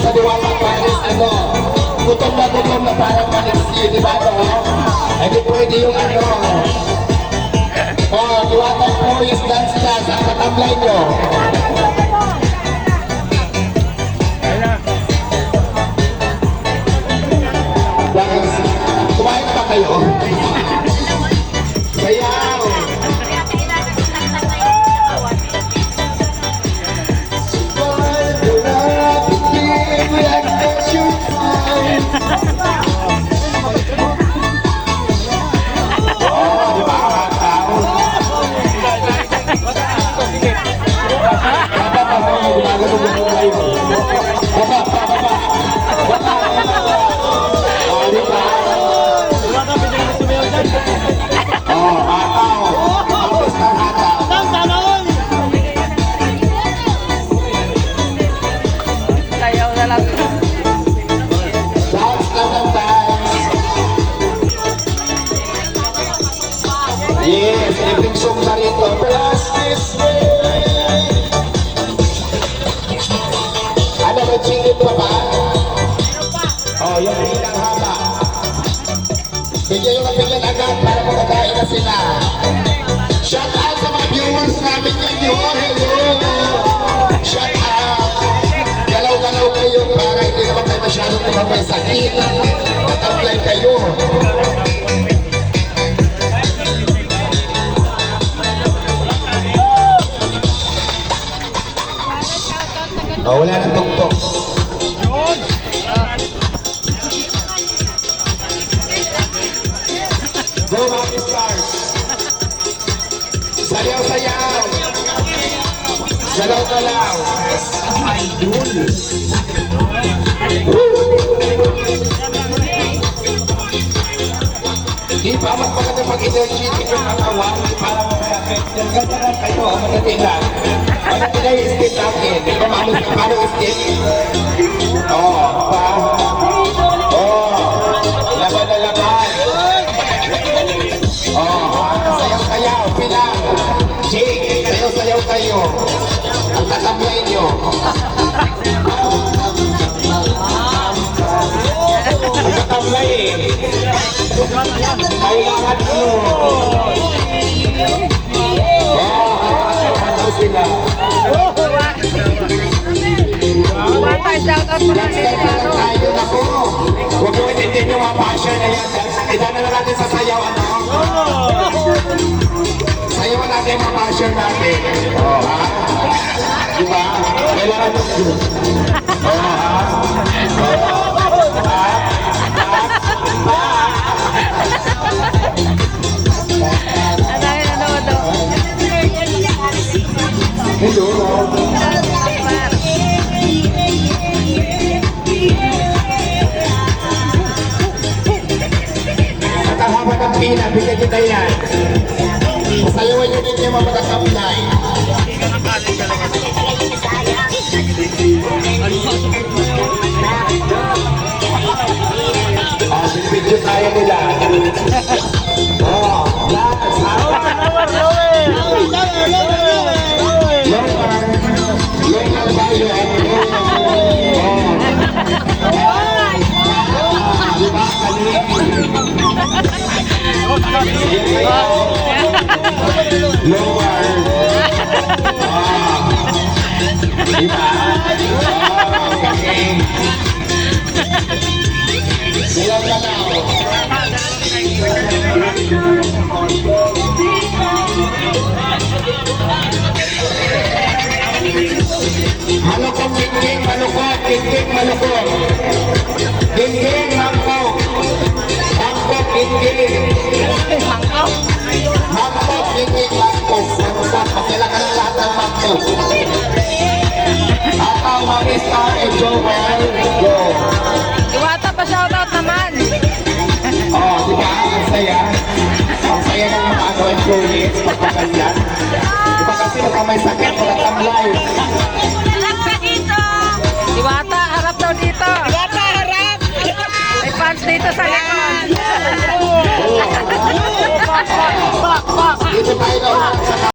Sa Diwata Paris, ano, gutom na gutom na parang maniksi, di ba, no? Hindi pwede yung ano, Oh, Diwata Paris dance dance ang katablay nyo. Oh, ataw. Tapos ng hataw. Sayaw na lang. Dance lang ng dance. Yes, every song na rito. Plus this way. Ba, chingit pa? Oh, yung bilang haba. Bigyan yung kapilyan agad para magkakain na sila. Shout out sa mga viewers namin ngayon. Hello! Shout out! Galaw-galaw kayo para hindi naman kayo masyadong tumabay sa sakit. At-apply kayo. Oh, wala nang tuktok. Go, Rocky Stars! Sayaw, sayaw! Galaw-galaw! Di ba mas maganda pag energetic yung katawan para mag-affect yan. Ganda lang kayo ang manatila. Manatila yung state natin. Di ba ka paano yung state? Oo, oh, pa. Sayaw-sayaw, pilang. Jake, kayo sayaw kayo. Ang tatamlay nyo. Ang tatamlay eh. Kailangan po. Huwag mo itintin yung mga passion na yan. Idana na natin sa sayaw, ano? Passion natin. Oh, ha? Di ba? Kailangan mo. Ha? Yun, ano, ano. Hello. At ang haba ng pila, bigyan kita yan. Sayawan nyo din yung mga video tayo nila. Oh, tayo. Oh. Diba? Long arm. Ah. Diba? Oh, okay. Malukot, dingding, malukot, dingding, malukot. Dingding, mangkok. Mangkok, dingding. Mangkok? Mangkok, dingding, mangkok. Mangkok, pakilak ang lahat ng mangkok. Ataw, mag-star, and Joel, go. Iwata pa shoutout naman. oh, di ba? Ang saya. Ang saya ng mga ano, employees, pagpaganda. Di ba kasi baka may sakit, wala kang live. Dito sa likod.